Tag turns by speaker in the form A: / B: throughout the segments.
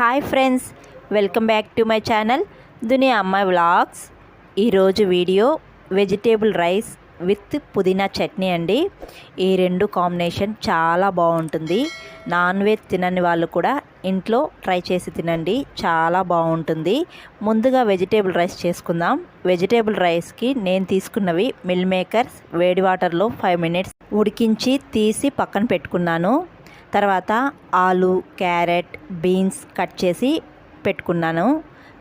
A: Hi friends welcome back to my channel Duniya Ammayi vlogs ఈరోజు video vegetable rice with పుదీనా చట్నీ అండి. ఈ రెండు కాంబినేషన్ చాలా బాగుంటుంది. నాన్ వెజ్ తినని వాళ్ళు కూడా ఇంట్లో ట్రై చేసి తినండి. చాలా బాగుంటుంది. ముందుగా వెజిటేబుల్ రైస్ చేసుకుందాం. వెజిటేబుల్ రైస్కి నేను తీసుకున్నవి మిల్ మేకర్స్ వేడి వాటర్లో ఫైవ్ మినిట్స్ ఉడికించి తీసి పక్కన పెట్టుకున్నాను. తర్వాత ఆలు క్యారెట్ బీన్స్ కట్ చేసి పెట్టుకున్నాను.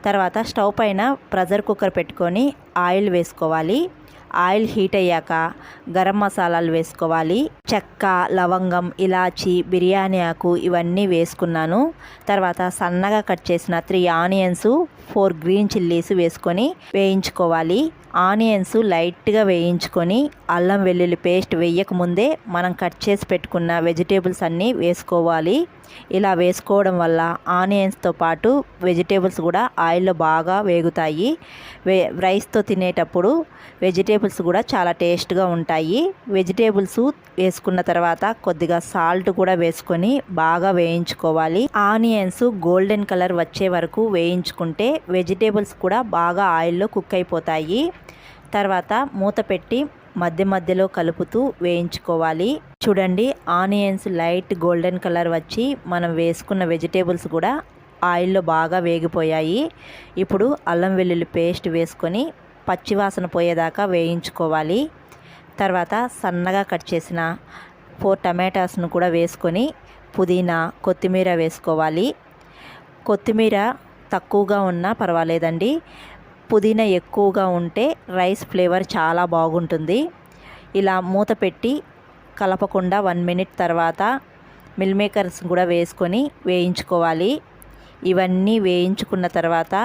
A: తర్వాత స్టవ్ పైన ప్రెషర్ కుక్కర్ పెట్టుకొని ఆయిల్ వేసుకోవాలి. ఆయిల్ హీట్ అయ్యాక గరం మసాలాలు వేసుకోవాలి. చెక్క లవంగం ఇలాచి బిర్యానీ ఆకు ఇవన్నీ వేసుకున్నాను. తర్వాత సన్నగా కట్ చేసిన three onions four green chillies వేసుకొని వేయించుకోవాలి. ఆనియన్స్ లైట్గా వేయించుకొని అల్లం వెల్లుల్లి పేస్ట్ వేయక ముందే మనం కట్ చేసి పెట్టుకున్న వెజిటేబుల్స్ అన్నీ వేసుకోవాలి. ఇలా వేసుకోవడం వల్ల ఆనియన్స్తో పాటు వెజిటేబుల్స్ కూడా ఆయిల్లో బాగా వేగుతాయి. వే రైస్తో తినేటప్పుడు వెజిటేబుల్స్ కూడా చాలా టేస్ట్గా ఉంటాయి. వెజిటేబుల్స్ వేసుకున్న తర్వాత కొద్దిగా సాల్ట్ కూడా వేసుకొని బాగా వేయించుకోవాలి. ఆనియన్స్ గోల్డెన్ కలర్ వచ్చే వరకు వేయించుకుంటే వెజిటేబుల్స్ కూడా బాగా ఆయిల్లో కుక్ అయిపోతాయి. తర్వాత మూత పెట్టి మధ్య మధ్యలో కలుపుతూ వేయించుకోవాలి. చూడండి ఆనియన్స్ లైట్ గోల్డెన్ కలర్ వచ్చి మనం వేసుకున్న వెజిటేబుల్స్ కూడా ఆయిల్లో బాగా వేగిపోయాయి. ఇప్పుడు అల్లం వెల్లుల్లి పేస్ట్ వేసుకొని పచ్చివాసన పోయేదాకా వేయించుకోవాలి. తర్వాత సన్నగా కట్ చేసిన ఫోర్ టమాటాస్ను కూడా వేసుకొని పుదీనా కొత్తిమీర వేసుకోవాలి. కొత్తిమీర తక్కువగా ఉన్నా పర్వాలేదండి. పుదీనా ఎక్కువగా ఉంటే రైస్ ఫ్లేవర్ చాలా బాగుంటుంది. ఇలా మూత పెట్టి కలపకుండా వన్ మినిట్ తర్వాత మిల్ మేకర్స్ కూడా వేసుకొని వేయించుకోవాలి. ఇవన్నీ వేయించుకున్న తర్వాత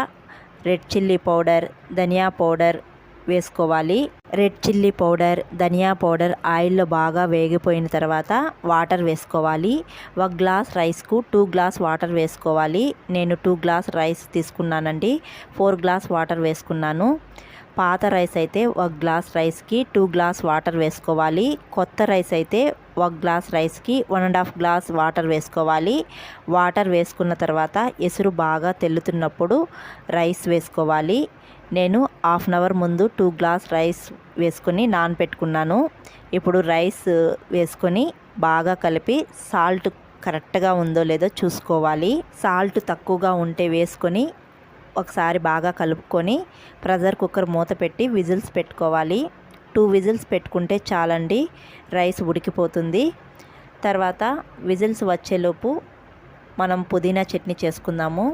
A: రెడ్ చిల్లీ పౌడర్ ధనియా పౌడర్ వేసుకోవాలి. రెడ్ చిల్లీ పౌడర్ ధనియా పౌడర్ ఆయిల్లో బాగా వేగిపోయిన తర్వాత వాటర్ వేసుకోవాలి. ఒక గ్లాస్ రైస్కు టూ గ్లాస్ వాటర్ వేసుకోవాలి. నేను టూ గ్లాస్ రైస్ తీసుకున్నానండి. ఫోర్ గ్లాస్ వాటర్ వేసుకున్నాను. పాత రైస్ అయితే ఒక గ్లాస్ రైస్కి టూ గ్లాస్ వాటర్ వేసుకోవాలి. కొత్త రైస్ అయితే ఒక గ్లాస్ రైస్కి one and half glass water వేసుకోవాలి. వాటర్ వేసుకున్న తర్వాత ఎసురు బాగా తెల్లుతున్నప్పుడు రైస్ వేసుకోవాలి. నేను హాఫ్ అన్ అవర్ ముందు టూ గ్లాస్ రైస్ వేసుకొని నానపెట్టుకున్నాను ఇప్పుడు రైస్ వేసుకొని బాగా కలిపి సాల్ట్ కరెక్ట్గా ఉందో లేదో చూసుకోవాలి. సాల్ట్ తక్కువగా ఉంటే వేసుకొని ఒకసారి బాగా కలుపుకొని ప్రెషర్ కుక్కర్ మూత పెట్టి విజిల్స్ పెట్టుకోవాలి. టూ విజిల్స్ పెట్టుకుంటే చాలండి రైస్ ఉడికిపోతుంది. తర్వాత విజిల్స్ వచ్చేలోపు మనం పుదీనా చట్నీ చేసుకుందాము.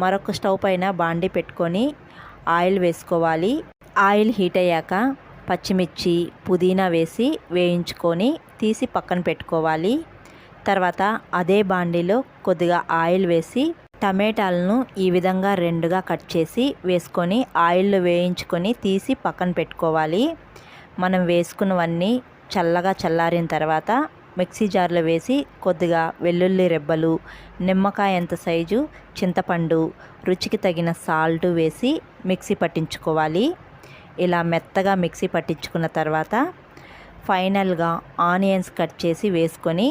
A: మరొక స్టవ్ పైన బాండి పెట్టుకొని ఆయిల్ వేసుకోవాలి. ఆయిల్ హీట్ అయ్యాక పచ్చిమిర్చి పుదీనా వేసి వేయించుకొని తీసి పక్కన పెట్టుకోవాలి. తర్వాత అదే బాండీలో కొద్దిగా ఆయిల్ వేసి టమాటాలను ఈ విధంగా రెండుగా కట్ చేసి వేసుకొని ఆయిల్లో వేయించుకొని తీసి పక్కన పెట్టుకోవాలి. మనం వేసుకున్నవన్నీ చల్లగా చల్లారిన తర్వాత మిక్సీ జార్లో వేసి కొద్దిగా వెల్లుల్లి రెబ్బలు నిమ్మకాయ ఎంత సైజు చింతపండు రుచికి తగిన సాల్ట్ వేసి మిక్సీ పట్టించుకోవాలి. ఇలా మెత్తగా మిక్సీ పట్టించుకున్న తర్వాత ఫైనల్గా ఆనియన్స్ కట్ చేసి వేసుకొని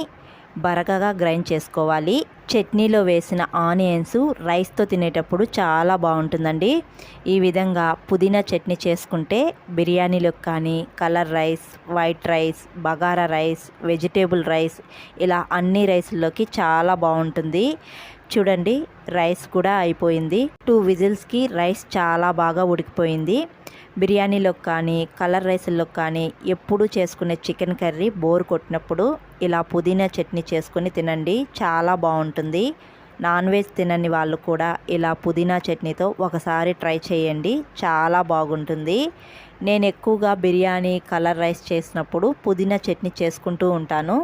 A: బరకగా గ్రైండ్ చేసుకోవాలి. చట్నీలో వేసిన ఆనియన్స్ రైస్తో తినేటప్పుడు చాలా బాగుంటుందండి. ఈ విధంగా పుదీనా చట్నీ చేసుకుంటే బిర్యానీలకు కానీ colour rice white rice bagara rice vegetable rice ఇలా అన్ని రైస్లోకి చాలా బాగుంటుంది. చూడండి రైస్ కూడా అయిపోయింది. టూ విజిల్స్కి రైస్ చాలా బాగా ఉడికిపోయింది. బిర్యానీలో కానీ కలర్ రైస్లో కానీ ఎప్పుడు చేసుకునే చికెన్ కర్రీ బోర్ కొట్టినప్పుడు ఇలా పుదీనా చట్నీ చేసుకొని తినండి. చాలా బాగుంటుంది. నాన్ వెజ్ తినని వాళ్ళు కూడా ఇలా పుదీనా చట్నీతో ఒకసారి ట్రై చేయండి. చాలా బాగుంటుంది. నేను ఎక్కువగా బిర్యానీ కలర్ రైస్ చేసినప్పుడు పుదీనా చట్నీ చేసుకుంటూ ఉంటాను.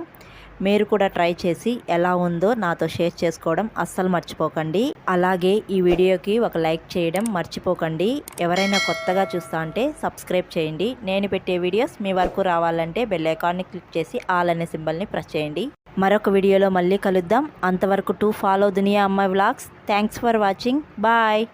A: మీరు కూడా ట్రై చేసి ఎలా ఉందో నాతో షేర్ చేసుకోవడం అస్సలు మర్చిపోకండి. అలాగే ఈ వీడియోకి ఒక లైక్ చేయడం మర్చిపోకండి. ఎవరైనా కొత్తగా చూస్తా అంటే సబ్స్క్రైబ్ చేయండి. నేను పెట్టే వీడియోస్ మీ వరకు రావాలంటే బెల్ ఐకాన్ని క్లిక్ చేసి ఆల్ అనే సింబల్ని ప్రెస్ చేయండి. మరొక వీడియోలో మళ్ళీ కలుద్దాం. అంతవరకు to follow Duniya Ammayi vlogs. Thanks for watching. Bye.